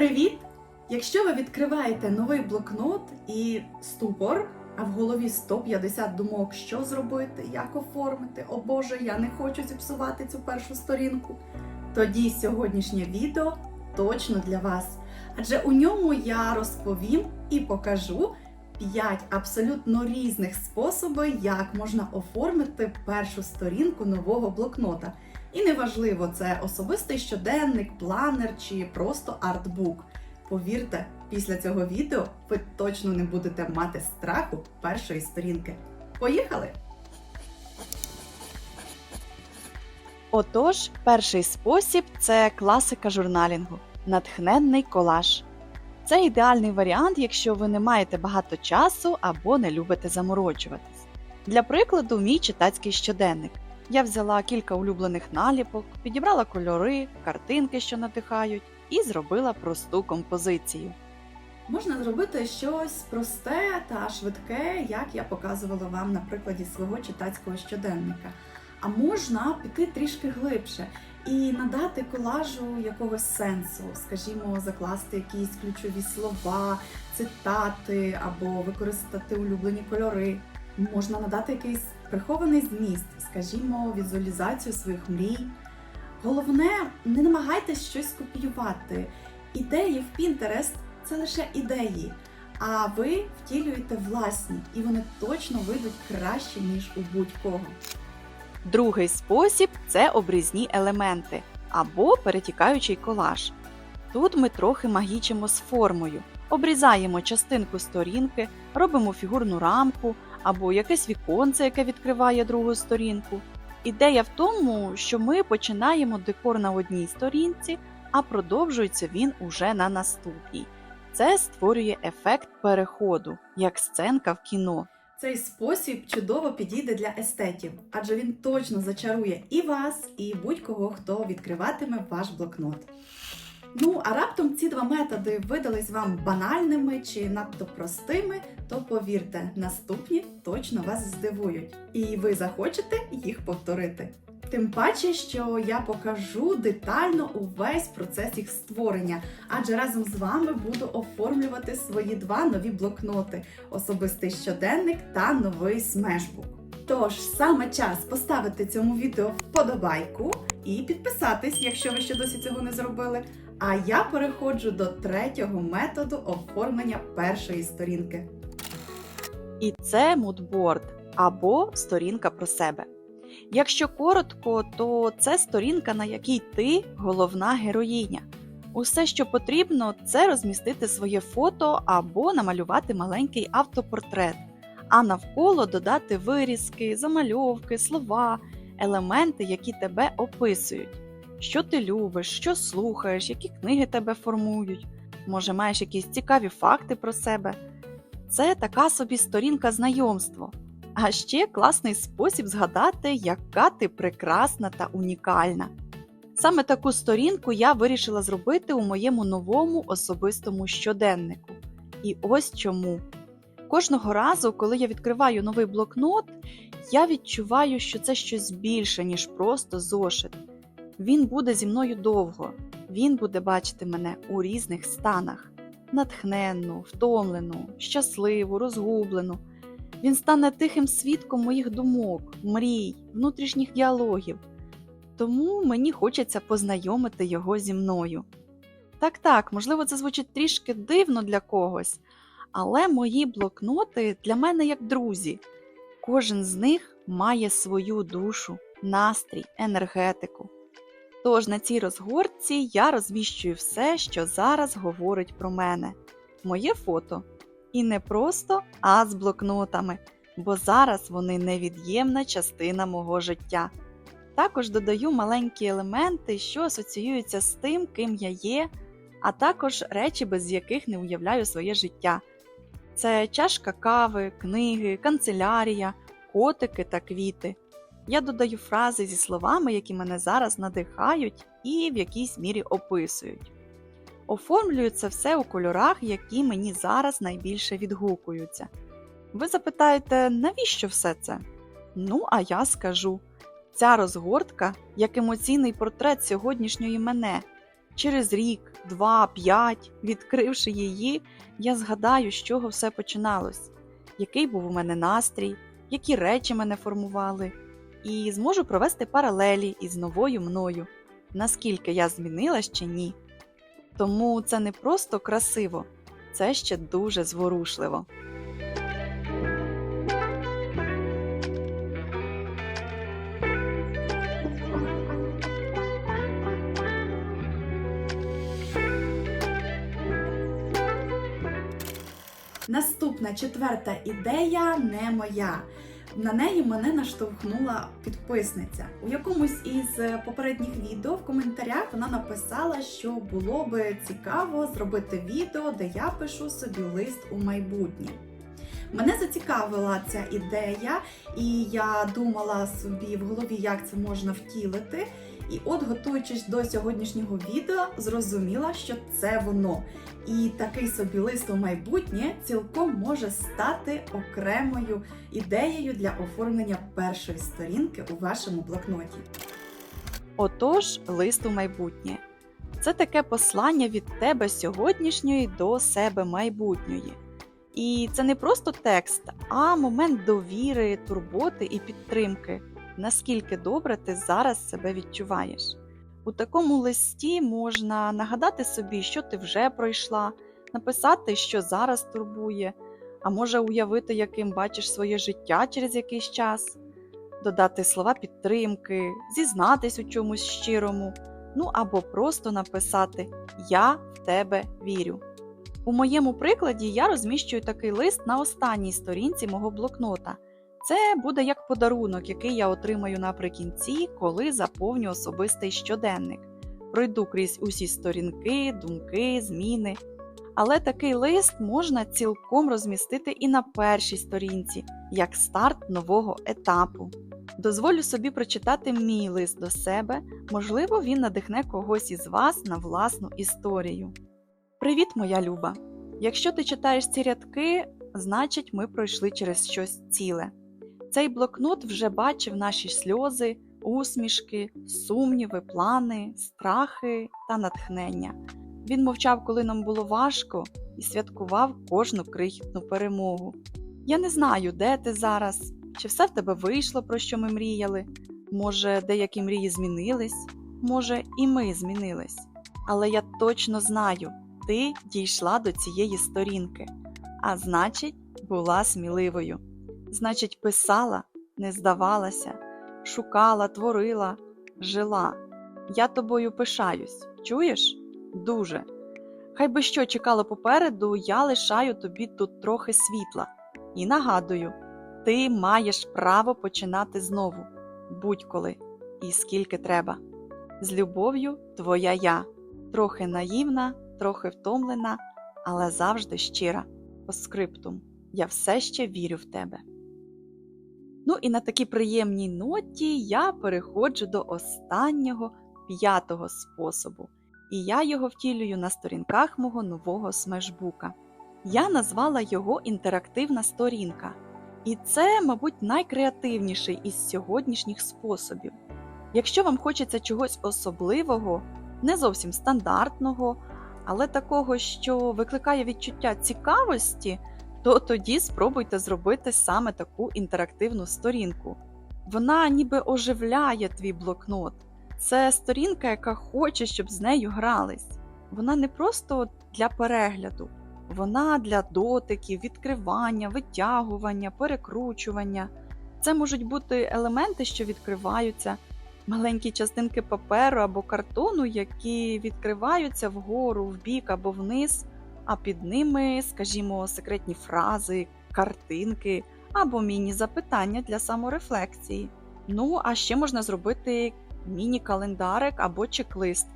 Привіт! Якщо ви відкриваєте новий блокнот і ступор, а в голові 150 думок, що зробити, як оформити, о Боже, я не хочу зіпсувати цю першу сторінку, тоді сьогоднішнє відео точно для вас. Адже у ньому я розповім і покажу 5 абсолютно різних способів, як можна оформити першу сторінку нового блокнота. І неважливо, це особистий щоденник, планер чи просто артбук. Повірте, після цього відео ви точно не будете мати страху першої сторінки. Поїхали! Отож, перший спосіб це класика журналінгу натхненний колаж. Це ідеальний варіант, якщо ви не маєте багато часу або не любите заморочуватись. Для прикладу, мій читацький щоденник. Я взяла кілька улюблених наліпок, підібрала кольори, картинки, що надихають, і зробила просту композицію. Можна зробити щось просте та швидке, як я показувала вам на прикладі свого читацького щоденника. А можна піти трішки глибше і надати колажу якогось сенсу, скажімо, закласти якісь ключові слова, цитати або використати улюблені кольори. Можна надати якийсь прихований зміст, скажімо, візуалізацію своїх мрій. Головне, не намагайтесь щось копіювати. Ідеї в Pinterest – це лише ідеї, а ви втілюєте власні, і вони точно вийдуть краще, ніж у будь-кого. Другий спосіб це обрізні елементи або перетікаючий колаж. Тут ми трохи магічимо з формою, обрізаємо частинку сторінки, робимо фігурну рамку або якесь віконце, яке відкриває другу сторінку. Ідея в тому, що ми починаємо декор на одній сторінці, а продовжується він уже на наступній. Це створює ефект переходу, як сценка в кіно. Цей спосіб чудово підійде для естетів, адже він точно зачарує і вас, і будь-кого, хто відкриватиме ваш блокнот. Ну, а раптом ці два методи видались вам банальними чи надто простими, то повірте, наступні точно вас здивують, і ви захочете їх повторити. Тим паче, що я покажу детально увесь процес їх створення, адже разом з вами буду оформлювати свої два нові блокноти: особистий щоденник та новий смешбук. Тож саме час поставити цьому відео вподобайку і підписатись, якщо ви ще досі цього не зробили. А я переходжу до третього методу оформлення першої сторінки. І це мудборд або сторінка про себе. Якщо коротко, то це сторінка, на якій ти головна героїня. Усе, що потрібно, це розмістити своє фото або намалювати маленький автопортрет, а навколо додати вирізки, замальовки, слова, елементи, які тебе описують. Що ти любиш, що слухаєш, які книги тебе формують, може, маєш якісь цікаві факти про себе. Це така собі сторінка знайомства. А ще класний спосіб згадати, яка ти прекрасна та унікальна. Саме таку сторінку я вирішила зробити у моєму новому особистому щоденнику. І ось чому. Кожного разу, коли я відкриваю новий блокнот, я відчуваю, що це щось більше, ніж просто зошит. Він буде зі мною довго, він буде бачити мене у різних станах: натхненну, втомлену, щасливу, розгублену. Він стане тихим свідком моїх думок, мрій, внутрішніх діалогів. Тому мені хочеться познайомити його зі мною. Так, так, можливо, це звучить трішки дивно для когось, але мої блокноти для мене як друзі. Кожен з них має свою душу, настрій, енергетику. Тож на цій розгорці я розміщую все, що зараз говорить про мене, моє фото. І не просто, а з блокнотами, бо зараз вони невід'ємна частина мого життя. Також додаю маленькі елементи, що асоціюються з тим, ким я є, а також речі, без яких не уявляю своє життя. Це чашка кави, книги, канцелярія, котики та квіти. Я додаю фрази зі словами, які мене зараз надихають і в якійсь мірі описують. Оформлюю це все у кольорах, які мені зараз найбільше відгукуються. Ви запитаєте, навіщо все це? Ну, а я скажу: ця розгортка як емоційний портрет сьогоднішньої мене, Через рік, два, п'ять, відкривши її, я згадаю, з чого все починалось, який був у мене настрій, які речі мене формували, і зможу провести паралелі із новою мною, наскільки я змінилась чи ні. Тому це не просто красиво, це ще дуже зворушливо. Наступна четверта ідея не моя. На неї мене наштовхнула підписниця. У якомусь із е, попередніх відео в коментарях вона написала, що було би цікаво зробити відео, де я пишу собі лист у майбутнє. Мене зацікавила ця ідея, і я думала собі в голові, як це можна втілити. І от, готуючись до сьогоднішнього відео, зрозуміла, що це воно. І такий собі лист у майбутнє цілком може стати окремою ідеєю для оформлення першої сторінки у вашому блокноті. Отож, лист у майбутнє. Це таке послання від тебе сьогоднішньої до себе майбутньої. І це не просто текст, а момент довіри, турботи і підтримки, наскільки добре ти зараз себе відчуваєш. У такому листі можна нагадати собі, що ти вже пройшла, написати, що зараз турбує, а може уявити, яким бачиш своє життя через якийсь час, додати слова підтримки, зізнатись у чомусь щирому, ну або просто написати Я в тебе вірю. У моєму прикладі я розміщую такий лист на останній сторінці мого блокнота. Це буде як подарунок, який я отримаю наприкінці, коли заповню особистий щоденник. Пройду крізь усі сторінки, думки, зміни. Але такий лист можна цілком розмістити і на першій сторінці, як старт нового етапу. Дозволю собі прочитати мій лист до себе, можливо, він надихне когось із вас на власну історію. Привіт, моя люба! Якщо ти читаєш ці рядки, значить ми пройшли через щось ціле. Цей блокнот вже бачив наші сльози, усмішки, сумніви, плани, страхи та натхнення. Він мовчав, коли нам було важко, і святкував кожну крихітну перемогу. Я не знаю, де ти зараз, чи все в тебе вийшло, про що ми мріяли. Може, деякі мрії змінились, може, і ми змінились. Але я точно знаю, ти дійшла до цієї сторінки, а значить, була сміливою. Значить, писала, не здавалася, шукала, творила, жила. Я тобою пишаюсь, чуєш? Дуже. Хай би що чекало попереду, я лишаю тобі тут трохи світла. І нагадую, ти маєш право починати знову, будь-коли і скільки треба. З любов'ю, твоя я, трохи наївна, трохи втомлена, але завжди щира. По скриптум, я все ще вірю в тебе. Ну і на такій приємній ноті я переходжу до останнього п'ятого способу, і я його втілюю на сторінках мого нового смешбука. Я назвала його інтерактивна сторінка, і це, мабуть, найкреативніший із сьогоднішніх способів. Якщо вам хочеться чогось особливого, не зовсім стандартного, але такого, що викликає відчуття цікавості, то тоді спробуйте зробити саме таку інтерактивну сторінку. Вона ніби оживляє твій блокнот. Це сторінка, яка хоче, щоб з нею грались. Вона не просто для перегляду, вона для дотиків, відкривання, витягування, перекручування. Це можуть бути елементи, що відкриваються, маленькі частинки паперу або картону, які відкриваються вгору, вбік або вниз а під ними, скажімо, секретні фрази, картинки або міні-запитання для саморефлексії. Ну, а ще можна зробити міні-календарик або чек-лист,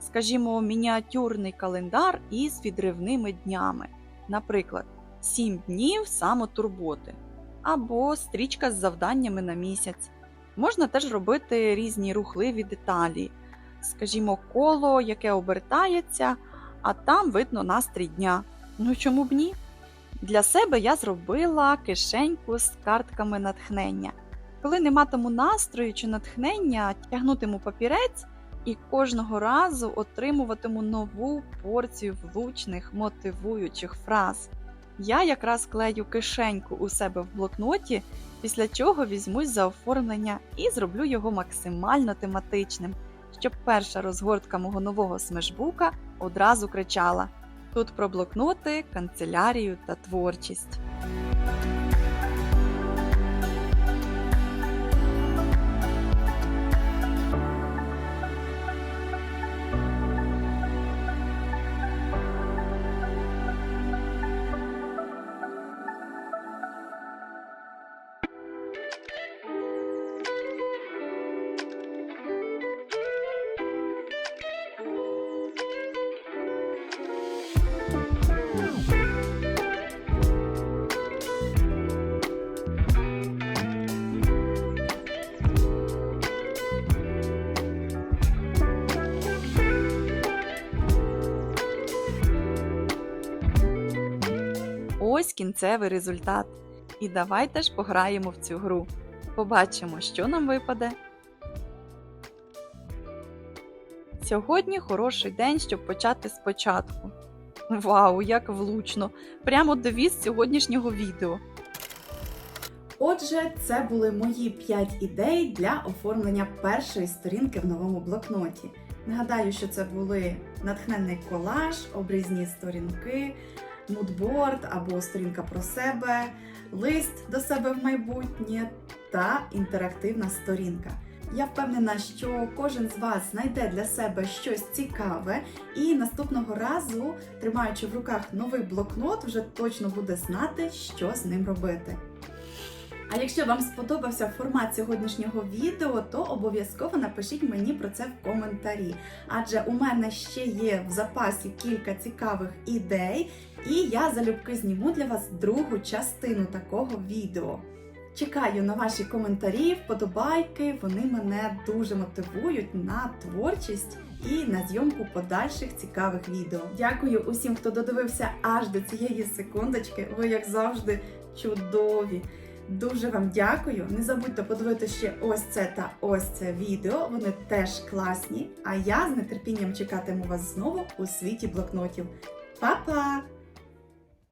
скажімо, мініатюрний календар із відривними днями, наприклад, 7 днів самотурботи або стрічка з завданнями на місяць. Можна теж робити різні рухливі деталі, скажімо, коло, яке обертається а там видно настрій дня. Ну чому б ні? Для себе я зробила кишеньку з картками натхнення. Коли не матиму настрою чи натхнення, тягнутиму папірець і кожного разу отримуватиму нову порцію влучних мотивуючих фраз. Я якраз клею кишеньку у себе в блокноті, після чого візьмусь за оформлення і зроблю його максимально тематичним, щоб перша розгортка мого нового смешбука одразу кричала: Тут про блокноти, канцелярію та творчість. Ось кінцевий результат. І давайте ж пограємо в цю гру. Побачимо, що нам випаде. Сьогодні хороший день, щоб почати спочатку. Вау, як влучно! Прямо девіз сьогоднішнього відео. Отже, це були мої 5 ідей для оформлення першої сторінки в новому блокноті. Нагадаю, що це були натхненний колаж, обрізні сторінки, мудборд або сторінка про себе, лист до себе в майбутнє та інтерактивна сторінка. Я впевнена, що кожен з вас знайде для себе щось цікаве, і наступного разу, тримаючи в руках новий блокнот, вже точно буде знати, що з ним робити. А якщо вам сподобався формат сьогоднішнього відео, то обов'язково напишіть мені про це в коментарі. Адже у мене ще є в запасі кілька цікавих ідей, і я залюбки зніму для вас другу частину такого відео. Чекаю на ваші коментарі, вподобайки. Вони мене дуже мотивують на творчість і на зйомку подальших цікавих відео. Дякую усім, хто додивився аж до цієї секундочки. Ви, як завжди, чудові. Дуже вам дякую. Не забудьте подивитися ще ось це та ось це відео. Вони теж класні. А я з нетерпінням чекатиму вас знову у світі блокнотів. Па-па!